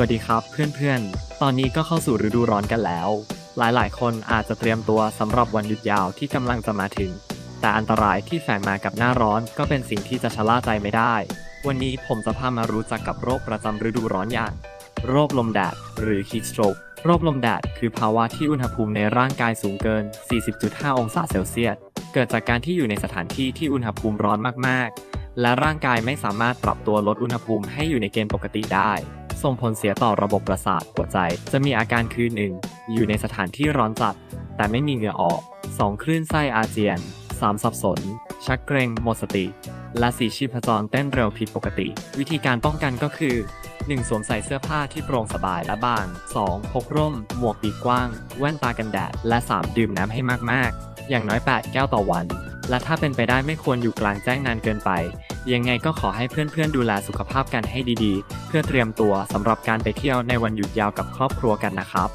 วัสดีครับเพื่อนๆ ตอนนี้ก็เข้าสู่ฤดูร้อนกันแล้ว หลายๆ คนอาจจะเตรียมตัวสำหรับวันหยุดยาวที่กำลังจะมาถึง แต่อันตรายที่แฝงมากับหน้าร้อนก็เป็นสิ่งที่จะชะล่าใจไม่ได้ วันนี้ผมจะพามารู้จักกับโรคประจำฤดูร้อนอย่าง โรคลมแดดหรือ heat stroke โรคลมแดดคือภาวะที่อุณหภูมิในร่างกายสูงเกิน 40.5 องศาเซลเซียส เกิดจากการที่อยู่ในสถานที่ที่อุณหภูมิร้อนมากๆ และร่างกายไม่สามารถปรับตัวลดอุณหภูมิให้อยู่ในเกณฑ์ปกติได้ ส่งผลเสียต่อระบบประสาทหัวใจ จะมีอาการคือ 1. อยู่ในสถานที่ร้อนจัด แต่ไม่มีเหงื่อออก 2. คลื่นไส้อาเจียน 3. สับสน ชักเกรงหมดสติ และ 4. ชีพจรเต้นเร็วผิดปกติ วิธีการป้องกันก็คือ 1. สวมใส่เสื้อผ้าที่โปร่งสบายและบาง 2. พกร่ม หมวกปีกกว้าง แว่นตากันแดด และ 3. ดื่มน้ำให้มากๆ อย่างน้อย 8 แก้วต่อวัน และถ้าเป็นไปได้ไม่ควรอยู่กลางแจ้งนานเกินไป ยังไงก็ขอให้เพื่อนๆดูแลสุขภาพกันให้ดีๆ เพื่อเตรียมตัวสำหรับการไปเที่ยวในวันหยุดยาวกับครอบครัวกันนะครับ